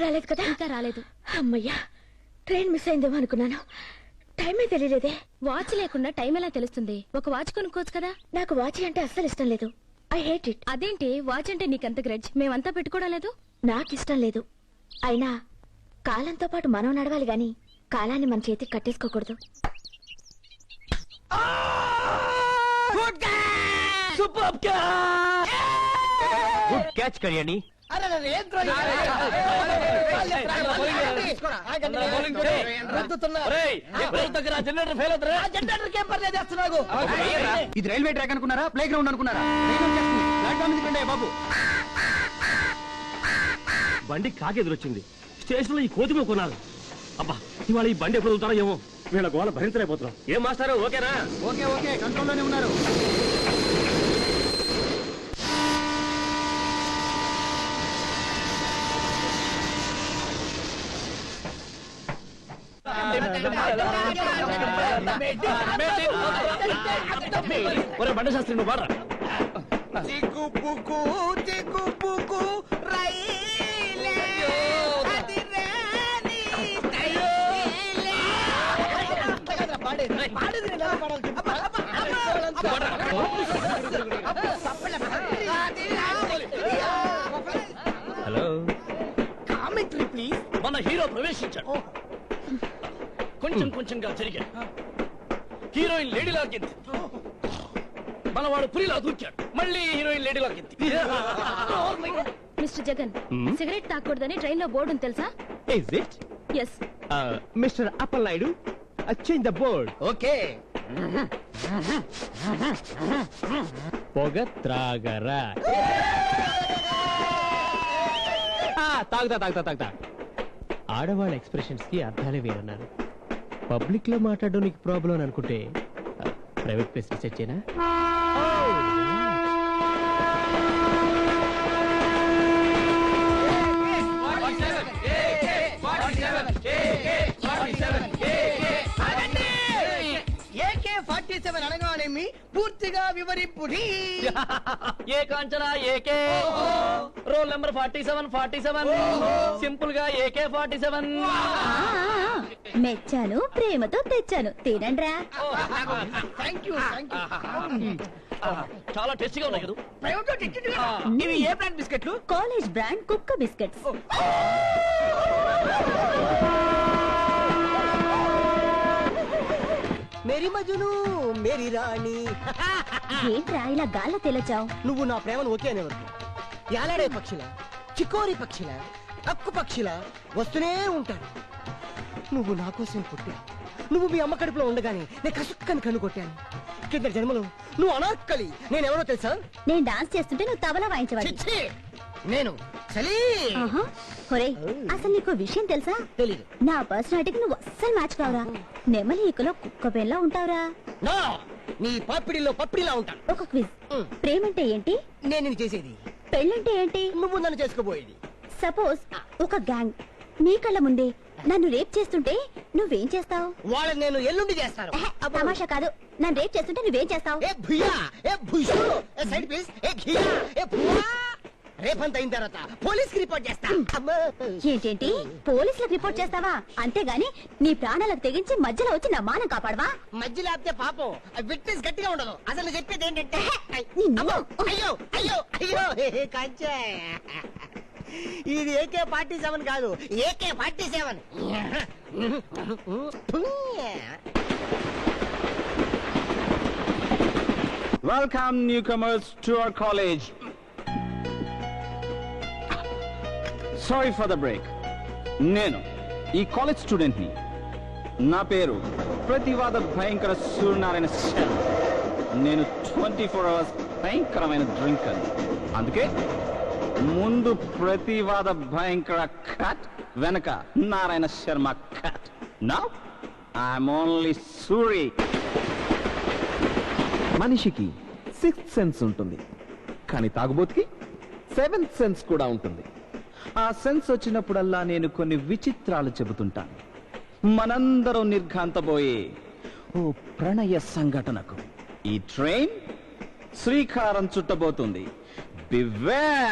రాలేదు కదా? ఇంకా రాలేదు. అమ్మయ్యా ట్రైన్ మిస్ అయిందేమో అనుకున్నాను. టైమే తెలియలేదే. వాచ్ లేకుండా టైం ఎలా తెలుస్తుంది? ఒక వాచ్ కొనుక్కోవచ్చు కదా? నాకు వాచ్ అంటే అస్సలు ఇష్టం లేదు. I hate it. అదేంటి? వాచ్ అంటే నీకంత గ్రడ్జ్. మేమంతా పెట్టుకోవడం లేదు? నాకు ఇష్టం లేదు. అయినా కాలంతో పాటు మనం నడవాలి గాని కాలాన్ని మన చేతికి కట్టేసుకోకూడదు. గుడ్ క్యాచ్ కళ్యాణి ఇది రైల్వే ట్రాక్ అనుకున్నారా ప్లే గ్రౌండ్ అనుకున్నారా బాబు బండి కాకెదురొచ్చింది స్టేషన్లో ఈ కోతిమ కొనాలి అబ్బా ఇవాళ ఈ బండి ఎప్పుడు వదులుతారో ఏమో వీళ్ళ గోల భరించలేకపోతున్నాం ఏం మాస్టారు ఓకేనా ఓకే ఓకే కంట్రోల్లోనే ఉన్నారు ఒరే బండి శాస్త్రి నువ్వు వాడరా చిక్కుపుకు రైలే అది రాని రైలే. అది రాని. హలో కామెంటరీ ప్లీజ్ మన హీరో ప్రవేశించాడు కొంచెం కొంచెంగా జరిగాడు హీరోయిన్ లేడీ లాగింది మనవాడు పులిలా దూకాడు మళ్ళీ హీరోయిన్ లేడీ లాగింది మిస్టర్ జగన్ Hmm? సిగరెట్ తాకూడదని ట్రైన్లో బోర్డు ఉంది తెలుసా? Is it yes mister Appal Naidu change the board okay. పొగ త్రాగరా. ఆ, తాగుతా తాగుతా తాగుతా. ఆడవాళ్ళ ఎక్స్ప్రెషన్స్కి అర్థాలే వేరన్నారు. పబ్లిక్లో మాట్లాడడం నీకు ప్రాబ్లం అని అనుకుంటే ప్రైవేట్ ప్లేస్ సెట్ చేయనా ఏకే ఫార్టీ సెవెన్ అనగానేమి పూర్తిగా వివరింపుడి ఏ Kanchana AK roll number forty seven forty seven సింపుల్గా ఏకే ఫార్టీ సెవెన్ మెచ్చాను ప్రేమతో తెచ్చాను. తినండ్రా. థ్యాంక్ యూ థ్యాంక్ యూ చాలా టేస్టీగా ఉన్నాయి కదా. ఇవి ఏ బ్రాండ్ బిస్కెట్లు? కాలేజ్ బ్రాండ్ కుక్క బిస్కెట్స్. మేరీ మజును మేరీ రాణి. ఏంట్రా ఇలా గాల్లో తెలచావు నువ్వు నా ప్రేమను ఓకే అనేవరకు యాలాడే పక్షిల చికోరి పక్షిల అక్కు పక్షిల వస్తూనే ఉంటాను నువ్వు నా కోసం పుట్టావు. నువ్వు మీ అమ్మ కడుపులో ఉండగానే నేను కసుక్కని కన్ను కొట్టాను కింద జన్మలో నువ్వు అనార్కలి. నేనెవరో తెలుసా? నేను డాన్స్ చేస్తుంటే నువ్వు తబలా వాయించవాలి చిచ్చి నేను చలీ ఒరేయ్ అసలు నీకు విషయం తెలుసా? తెలీదు. నా పర్సనాలిటీకి నువ్వు అస్సలు మ్యాచ్ కావురా. నెమలి ఈకలో కుక్క పిల్ల ఉంటావురా. నా నీ పాపిడిలో పప్పిడిలా ఉంటాను. ఒక క్విజ్. ఉమ్. ప్రేమంటే ఏంటి? నేను నిన్ను చేసేది. పెళ్ళంటే ఏంటి? నువ్వు నన్ను చేసుకోబోయేది సపోజ్ ఒక గ్యాంగ్. నీ కళ్ళ ముందే నన్ను రేప్ చేస్తుంటే నువ్వేం చేస్తావు? వాళ్ళని నేను ఎల్లుండి చేస్తాను. తమాషా కాదు. నన్ను రేప్ చేస్తుంటే నువ్వేం చేస్తావు? ఏ భుయా ఏ ఏ సైడ్ ప్లీజ్ ఏ ఘియా ఏ భువా. రేపంత అయిన తర్వాత పోలీస్కి రిపోర్ట్ చేస్తా. అమ్మా. ఏంటేంటి? పోలీసులకు రిపోర్ట్ చేస్తావా? అంతేగాని నీ ప్రాణాలకు తెగించి మధ్యలో వచ్చి నా మానం కాపాడవా? మధ్యలో ఆపితే పాపం. విట్నెస్ గట్టిగా ఉండదు. అసలు చెప్పేది ఏంటంటే నిన్ను- అమ్మో, అయ్యో అయ్యో అయ్యో కంచె. ఇది ఏకే ఫార్టీ సెవెన్ కాదు AK forty seven. Welcome newcomers to our college sorry for the break నేను ఈ కాలేజ్ స్టూడెంట్ని నా పేరు ప్రతివాద భయంకర సూర్యనారాయణ నేను ట్వంటీ ఫోర్ అవర్స్ భయంకరమైన డ్రింకర్ అందుకే ముందు ప్రతివాద భయంకర కట్ వెనక నారాయణ శర్మ కట్ నా ఐఎమ్ ఓన్లీ సూరి మనిషికి సిక్స్త్ సెన్స్ ఉంటుంది. కానీ తాగుబోతుకి సెవెంత్ సెన్స్ కూడా ఉంటుంది. ఆ సెన్స్ వచ్చినప్పుడల్లా నేను కొన్ని విచిత్రాలు చెబుతుంటాను. మనందరం నిర్ఘాంతపోయే ఓ ప్రణయ సంఘటనకు. ఈ ట్రైన్ శ్రీకారం చుట్టబోతుంది. బివే